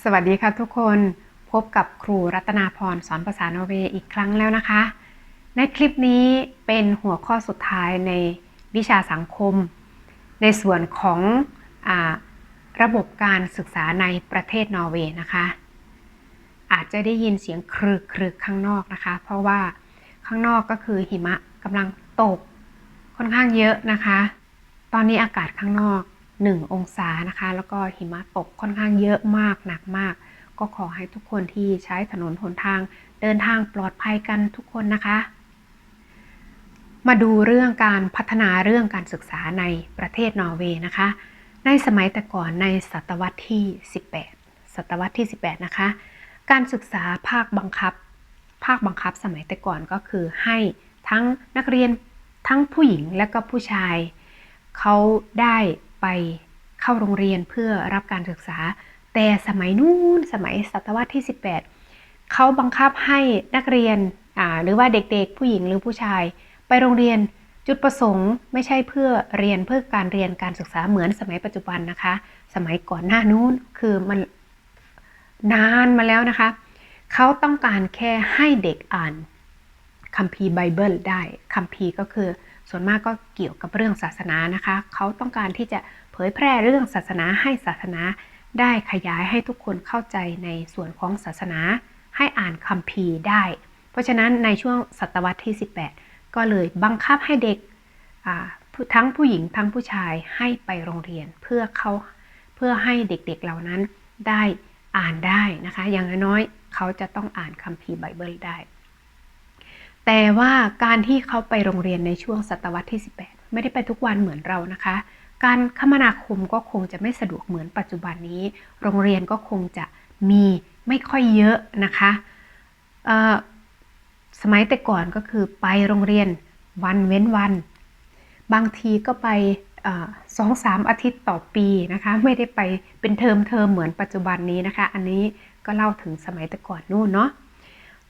สวัสดีค่ะทุกคนพบกับครูรัตนาพรสอนภาษาโนเวย์อีกครั้งแล้วนะคะ ในคลิปนี้เป็นหัวข้อสุดท้ายในวิชาสังคม ในส่วนของอระบบการศึกษาในประเทศนอร์เวย์นะคะ อาจจะได้ยินเสียงครึกครึกข้างนอกนะคะ เพราะว่าข้างนอกก็คือหิมะกำลังตกค่อนข้างเยอะนะคะ ตอนนี้อากาศข้างนอก 1 องศานะคะ แล้วก็หิมะตกค่อนข้างเยอะมากหนักมาก ก็ขอให้ทุกคนที่ใช้ถนนหนทางเดินทางปลอดภัยกันทุกคนนะคะ มาดูเรื่องการพัฒนาเรื่องการศึกษาในประเทศนอร์เวย์นะคะ ในสมัยแต่ก่อนในศตวรรษที่ 18 ศตวรรษที่ 18 นะคะ การศึกษาภาคบังคับ ภาคบังคับสมัยแต่ก่อนก็คือให้ทั้งนักเรียนทั้งผู้หญิงและก็ผู้ชาย เขาได้ ไปเข้าโรงเรียนเพื่อรับการศึกษา แต่สมัยนู้นสมัยศตวรรษที่ 18 เขาบังคับให้นักเรียนหรือว่าเด็กๆ ผู้หญิงหรือผู้ชาย ไปโรงเรียนจุดประสงค์ไม่ใช่เพื่อเรียนเพื่อการเรียนการศึกษาเหมือนสมัยปัจจุบันนะคะ สมัยก่อนหน้านู้นคือมันนานมาแล้วนะคะ เขาต้องการแค่ให้เด็กอ่านคัมภีร์ไบเบิลได้คัมภีร์ก็คือ ส่วนมากก็เกี่ยวกับเรื่องศาสนานะคะ เขาต้องการที่จะเผยแพร่เรื่องศาสนาให้ศาสนาได้ขยายให้ทุกคนเข้าใจในส่วนของศาสนา ให้อ่านคัมภีร์ได้ เพราะฉะนั้นในช่วงศตวรรษที่ 18 ก็เลยบังคับให้เด็กทั้งผู้หญิงทั้งผู้ชายให้ไปโรงเรียนเพื่อเขาเพื่อให้เด็กๆเเหล่านั้นได้อ่านได้นะคะ อย่างน้อยๆเขาจะต้องอ่านคัมภีร์ไบเบิลได้ แต่ว่าการที่เขาไปโรงเรียนในช่วงศตวรรษที่ 18 ไม่ได้ไปทุกวันเหมือนเรานะคะ การคมนาคมก็คงจะไม่สะดวกเหมือนปัจจุบันนี้ โรงเรียนก็คงจะมีไม่ค่อยเยอะนะคะสมัยแต่ก่อนก็คือไปโรงเรียนวันเว้นวัน บางทีก็ไปสองสามอาทิตย์ต่อปีนะคะ ไม่ได้ไปเป็นเทอมเทอมเหมือนปัจจุบันนี้นะคะ อันนี้ก็เล่าถึงสมัยแต่ก่อนนู่นเนาะ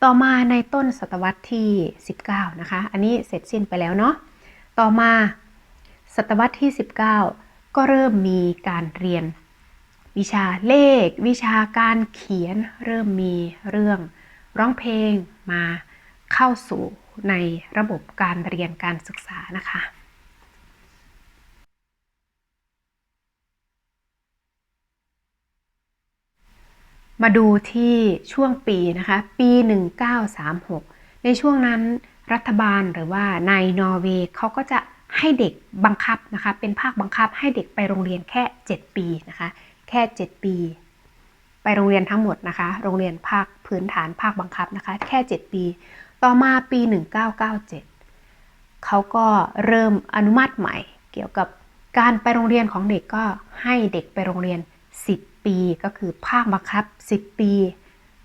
ต่อมาในต้นศตวรรษที่ 19 นะคะ อันนี้เสร็จสิ้นไปแล้วเนาะ ต่อมาศตวรรษที่ 19 ก็เริ่มมีการเรียน วิชาเลข วิชาการเขียน เริ่มมีเรื่องร้องเพลงมาเข้าสู่ในระบบการเรียนการศึกษานะคะ มาดูที่ช่วงปีนะคะปี 1936 ในช่วงนั้นรัฐบาลหรือว่าในนอร์เวย์เขาก็จะให้เด็กบังคับนะคะ เป็นภาคบังคับให้เด็กไปโรงเรียนแค่ 7 ปีนะคะ แค่ 7 ปี ไปโรงเรียนทั้งหมดนะคะ โรงเรียนภาคพื้นฐานภาคบังคับนะคะ แค่ 7 ปี ต่อมาปี 1997 เขาก็เริ่มอนุมัติใหม่ เกี่ยวกับการไปโรงเรียนของเด็กก็ให้เด็กไปโรงเรียน 10 ปีก็คือภาคบังคับ 10 ปี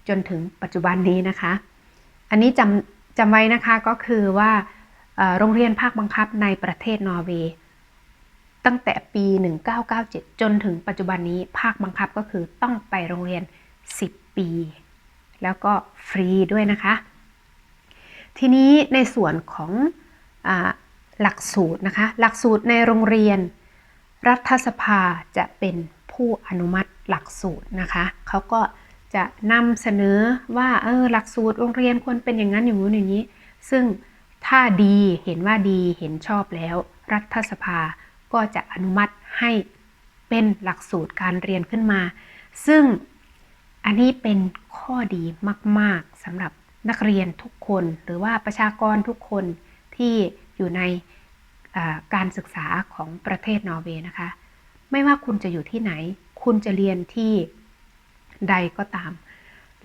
จนถึงปัจจุบันนี้นะคะ อันนี้จำจำไว้นะคะก็คือว่าโรงเรียนภาคบังคับในประเทศนอร์เวย์ตั้งแต่ปี 1997 จนถึงปัจจุบันนี้ภาคบังคับก็คือต้องไปโรงเรียน 10 ปี แล้วก็ฟรีด้วยนะคะ ทีนี้ในส่วนของอหลักสูตรนะคะ หลักสูตรในโรงเรียน รัฐสภาจะเป็นผู้อนุมัติ หลักสูตรนะคะเขาก็จะนำเสนอว่าเออหลักสูตรโรงเรียนควรเป็นอย่างนั้นอย่างนู้นอย่างนี้ ซึ่งถ้าดีเห็นว่าดีเห็นชอบแล้ว รัฐสภาก็จะอนุมัติให้เป็นหลักสูตรการเรียนขึ้นมา ซึ่งอันนี้เป็นข้อดีมาก ๆสำหรับนักเรียนทุกคน หรือว่าประชากรทุกคนที่อยู่ในการศึกษาของประเทศนอร์เวย์นะคะ ไม่ว่าคุณจะอยู่ที่ไหน คุณจะเรียนที่ใดก็ตาม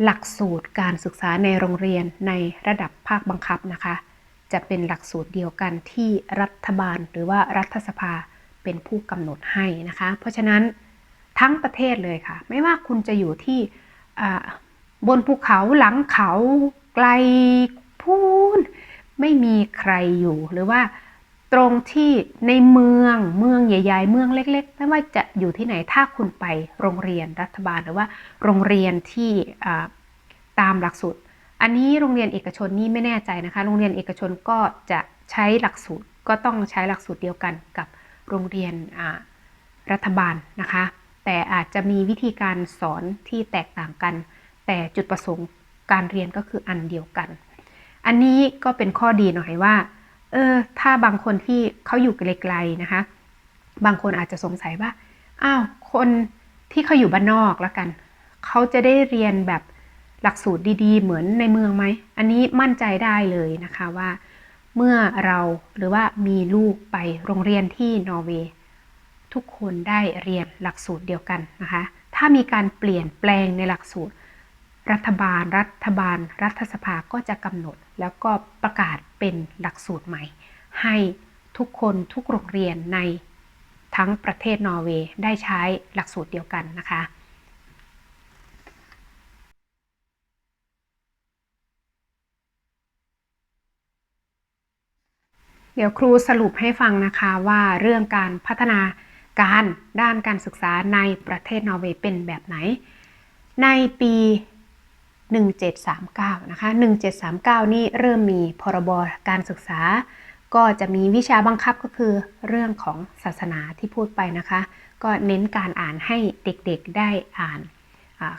หลักสูตรการศึกษาในโรงเรียนในระดับภาคบังคับนะคะ จะเป็นหลักสูตรเดียวกันที่รัฐบาลหรือว่ารัฐสภาเป็นผู้กำหนดให้นะคะ เพราะฉะนั้นทั้งประเทศเลยค่ะ ไม่ว่าคุณจะอยู่ที่บนภูเขาหลังเขาไกลพูนไม่มีใครอยู่หรือว่า ตรงที่ในเมืองเมืองใหญ่ ๆ เมืองเล็ก ๆ ไม่ว่าจะอยู่ที่ไหนถ้าคุณไปโรงเรียนรัฐบาลหรือว่าโรงเรียนที่ตามหลักสูตร อันนี้โรงเรียนเอกชนนี่ไม่แน่ใจนะคะ โรงเรียนเอกชนก็จะใช้หลักสูตรก็ต้องใช้หลักสูตรเดียวกันกับโรงเรียนรัฐบาลนะคะ แต่อาจจะมีวิธีการสอนที่แตกต่างกัน แต่จุดประสงค์การเรียนก็คืออันเดียวกัน อันนี้ก็เป็นข้อดีหน่อยว่า เออถ้าบางคนที่เขาอยู่ไกลๆนะคะ บางคนอาจจะสงสัยว่าอ้าวคนที่เขาอยู่บ้านนอกแล้วกัน เขาจะได้เรียนแบบหลักสูตรดีๆ เหมือนในเมืองไหม อันนี้มั่นใจได้เลยนะคะว่า เมื่อเราหรือว่ามีลูกไปโรงเรียนที่นอร์เวย์ทุกคนได้เรียนหลักสูตรเดียวกันนะคะ ถ้ามีการเปลี่ยนแปลงในหลักสูตร รัฐบาล รัฐบาล รัฐสภาก็จะกำหนด แล้วก็ประกาศเป็นหลักสูตรใหม่ ให้ทุกคนทุกโรงเรียนในทั้งประเทศนอร์เวย์ได้ใช้หลักสูตรเดียวกันนะคะ เดี๋ยวครูสรุปให้ฟังนะคะว่าเรื่องการพัฒนาการด้านการศึกษาในประเทศนอร์เวย์เป็นแบบไหน ในปี 1739 นะคะ 1739 นี่เริ่มมีพรบการศึกษา ก็จะมีวิชาบังคับก็คือเรื่องของศาสนาที่พูดไปนะคะ ก็เน้นการอ่านให้เด็กๆได้อ่าน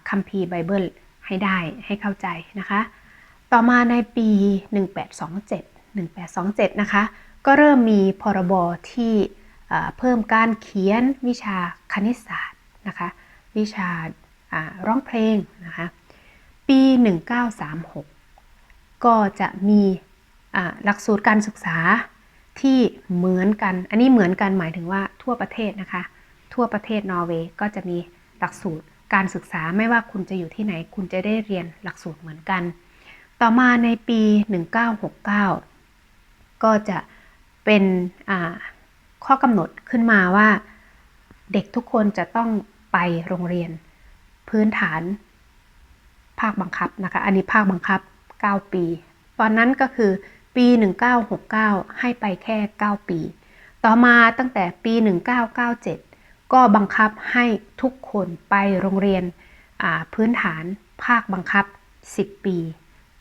คัมภีร์ไบเบิลให้ได้ให้เข้าใจนะคะ ต่อมาในปี 1827 1827 นะคะ ก็เริ่มมีพรบที่เพิ่มการเขียนวิชาคณิตศาสตร์นะคะ วิชาร้องเพลงนะคะ ปี 1936 ก็จะมีหลักสูตรการศึกษาที่เหมือนกัน อันนี้เหมือนกันหมายถึงว่าทั่วประเทศนะคะ ทั่วประเทศนอร์เวย์ก็จะมีหลักสูตรการศึกษาไม่ว่าคุณจะอยู่ที่ไหน คุณจะได้เรียนหลักสูตรเหมือนกัน ต่อมาในปี 1969 ก็จะเป็นข้อกำหนดขึ้นมาว่า เด็กทุกคนจะต้องไปโรงเรียนพื้นฐานาคบังคับนะคะ อันนี้ภาคบังคับ 9 ปี ตอนนั้นก็คือปี 1969 ให้ไปแค่ 9 ปี ต่อมาตั้งแต่ปี 1997 ก็บังคับให้ทุกคนไปโรงเรียนพื้นฐานภาคบังคับ 10 ปี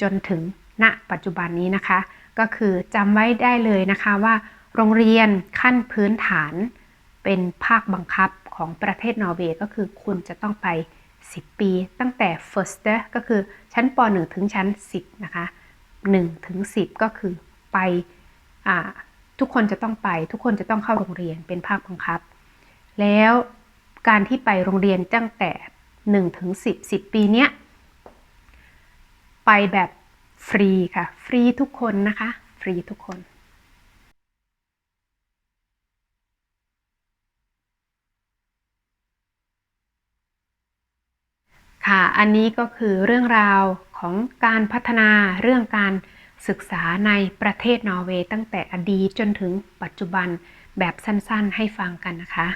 จนถึงณปัจจุบันนี้นะคะ ก็คือจำไว้ได้เลยนะคะว่า โรงเรียนขั้นพื้นฐานเป็นภาคบังคับของประเทศนอร์เวย์ก็คือคุณจะต้องไป 10 ปี ตั้งแต่ first ก็คือชั้นป .1 ถึงชั้น 10 นะคะ1ถึง10 ก็คือไปทุกคนจะต้องไป ทุกคนจะต้องเข้าโรงเรียนเป็นภาคบังคับ แล้วการที่ไปโรงเรียนตั้งแต่1ถึง10 10 ปีเนี้ยไปแบบฟรีค่ะ ฟรีทุกคนนะคะ ฟรีทุกคน ค่ะ อันนี้ก็คือเรื่องราวของการพัฒนาเรื่องการศึกษาในประเทศนอร์เวย์ตั้งแต่อดีตจนถึงปัจจุบันแบบสั้นๆ ให้ฟังกันนะคะ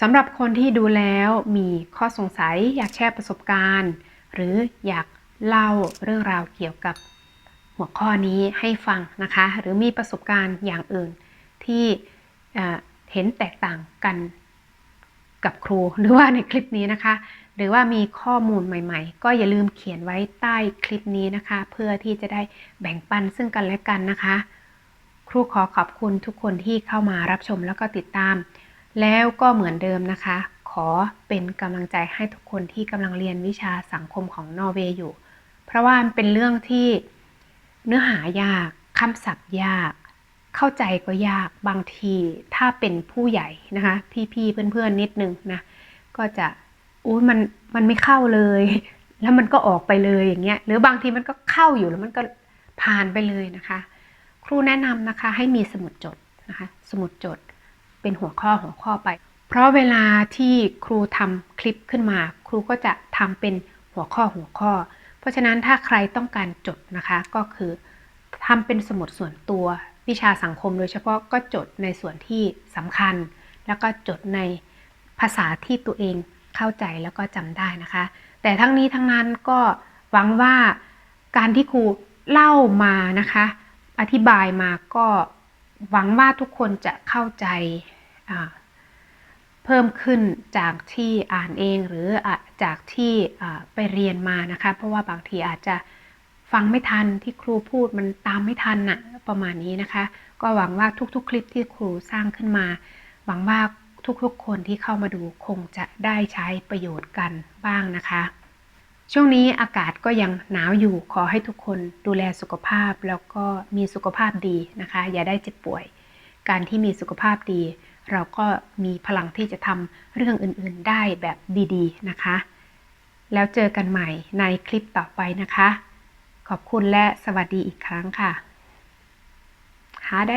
สำหรับคนที่ดูแล้วมีข้อสงสัยอยากแชร์ประสบการณ์ หรืออยากเล่าเรื่องราวเกี่ยวกับหัวข้อนี้ให้ฟังนะคะ หรือมีประสบการณ์อย่างอื่นที่เห็นแตกต่างกันกับครูหรือว่าในคลิปนี้นะคะ หรือว่ามีข้อมูลใหม่ๆ ก็อย่าลืมเขียนไว้ใต้คลิปนี้นะคะ เพื่อที่จะได้แบ่งปันซึ่งกันและกันนะคะ ครูขอขอบคุณทุกคนที่เข้ามารับชมแล้วก็ติดตาม แล้วก็เหมือนเดิมนะคะ ขอเป็นกำลังใจให้ทุกคนที่กำลังเรียนวิชาสังคมของนอร์เวย์อยู่ เพราะว่ามันเป็นเรื่องที่เนื้อหายากคำศัพท์ยาก เข้าใจก็ยากบางทีถ้าเป็นผู้ใหญ่นะคะ พี่ๆเพื่อนๆนิดนึงนะก็จะ อุ้ยมันมันไม่เข้าเลย แล้วมันก็ออกไปเลยอย่างเงี้ย หรือบางทีมันก็เข้าอยู่แล้วมันก็ผ่านไปเลยนะคะ ครูแนะนำนะคะให้มีสมุดจดนะคะ สมุดจดเป็นหัวข้อหัวข้อไป เพราะเวลาที่ครูทำคลิปขึ้นมา ครูก็จะทำเป็นหัวข้อหัวข้อ เพราะฉะนั้นถ้าใครต้องการจดนะคะก็คือทำเป็นสมุดส่วนตัววิชาสังคมโดยเฉพาะก็จดในส่วนที่สำคัญ แล้วก็จดในภาษาที่ตัวเอง เข้าใจแล้วก็จำได้นะคะ แต่ทั้งนี้ทั้งนั้นก็หวังว่าการที่ครูเล่ามานะคะ อธิบายมาก็หวังว่าทุกคนจะเข้าใจเพิ่มขึ้นจากที่อ่านเองหรือจากที่ไปเรียนมานะคะ เพราะว่าบางทีอาจจะฟังไม่ทันที่ครูพูดมันตามไม่ทันนะประมาณนี้นะคะ ก็หวังว่าทุกๆ คลิปที่ครูสร้างขึ้นมา หวังว่า ทุกๆ คนที่เข้ามาดูคงจะได้ใช้ประโยชน์กันบ้างนะคะ ช่วงนี้อากาศก็ยังหนาวอยู่ขอให้ทุกคนดูแลสุขภาพแล้วก็มีสุขภาพดีนะคะ อย่าได้เจ็บป่วย การที่มีสุขภาพดี เราก็มีพลังที่จะทำเรื่องอื่นๆได้แบบดีๆนะคะ แล้วเจอกันใหม่ในคลิปต่อไปนะคะ ขอบคุณและสวัสดีอีกครั้งค่ะฮาเด